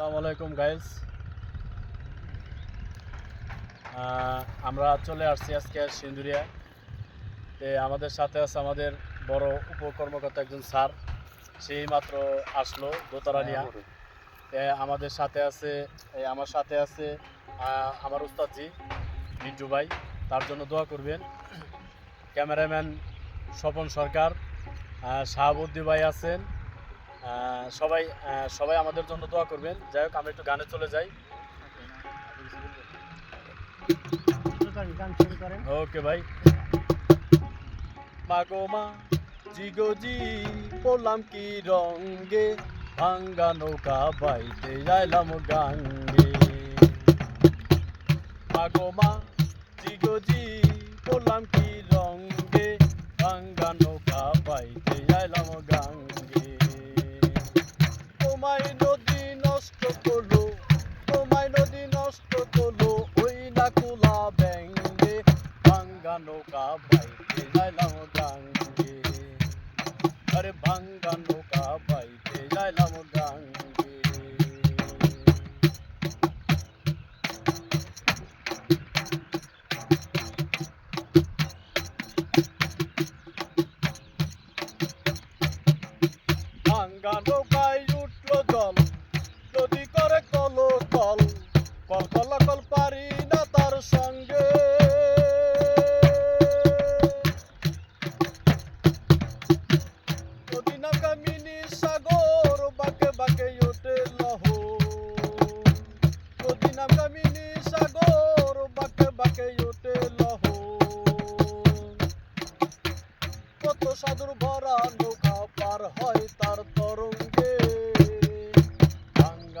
আসসালামু আলাইকুম গাইস আমরা চলে আসছি আজকে সিন্দুরিয়া। তে আমাদের সাথে আছে আমাদের বড় উপকর্মকর্তা একজন স্যার। সেই মাত্র আসলো দোতারানিয়া। তে আমাদের সাথে আছে এই আমার সাথে আছে আমার উস্তাদজি মিন্টু ভাই। তার জন্য দোয়া করবেন। ক্যামেরাম্যান স্বপন সরকার। শাহাবুদ্দি ভাই আছেন। সবাই সবাই আমাদের জন্য দোয়া করবেন। যাই হোক, আমরা একটু গানে চলে যাই। ওকে ভাই। মাগো মা জিগো জি পড়লাম কি রঙ্গে ভাঙ্গা নৌকা বাইতে যাইলাম গাঙ্গে। মাগো মা ভাঙ্গা নৌকা বাইতে যাইলাম গাঙ্গে আরে ভাঙ্গা নৌকা বাইতে যাইলাম গাঙ্গে ভাঙ্গা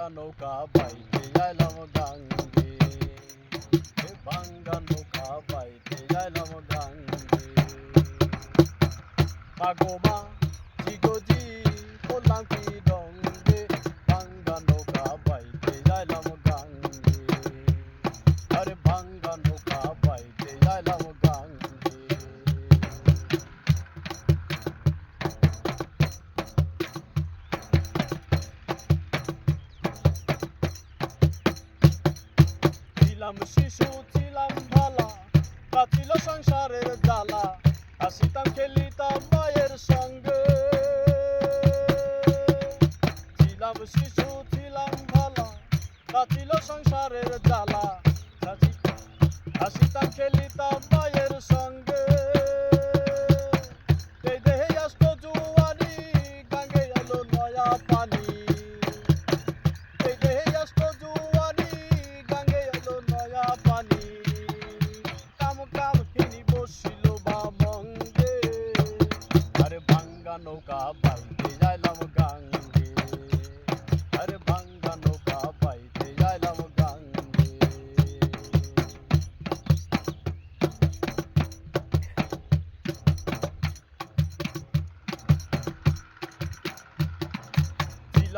ভাঙ্গা নৌকা বাইতে যাইলাম গাঙ্গে ভাঙ্গা নৌকা বাইতে যাইলাম গাঙ্গে মাগো মা জিগো জি বললাম কি ডঙ্গে ভাঙ্গা নৌকা বাইতে যাইলাম গাঙ্গে আরে ভাঙ্গা নৌকা ছিলাম, শিশু ছিলাম ভালা কাছিল সংসারের জ্বালা, আসিতাম খেলিতাম মায়ের সঙ্গে। ছিলাম, শিশু ছিলাম ভালা কাছিল সংসারের জ্বালা আসিতাম খেলিতাম মায়ের সঙ্গে।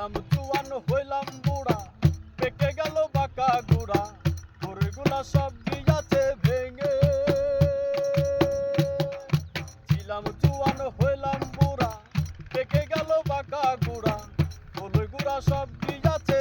ছিলাম জুয়ান হইলাম বুড়া, পেকে গেল বাঁকা গুড়া গুড়া সব গিয়াছে ভেঙে। ছিলাম জুয়ান হইলাম বুড়া, পেকে গেল বাঁকা গুড়া গুড়া সব গিয়াছে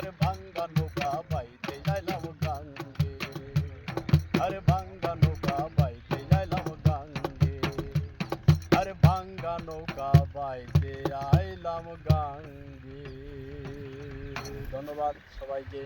আরে ভাঙ্গা নৌকা বাইতে যাইলাম গাঙ্গে। আরে ভাঙ্গা নৌকা বাইতে যাইলাম গাঙ্গে। আরে ভাঙ্গা নৌকা বাইতে আইলাম গাঙ্গে। ধন্যবাদ সবাইকে।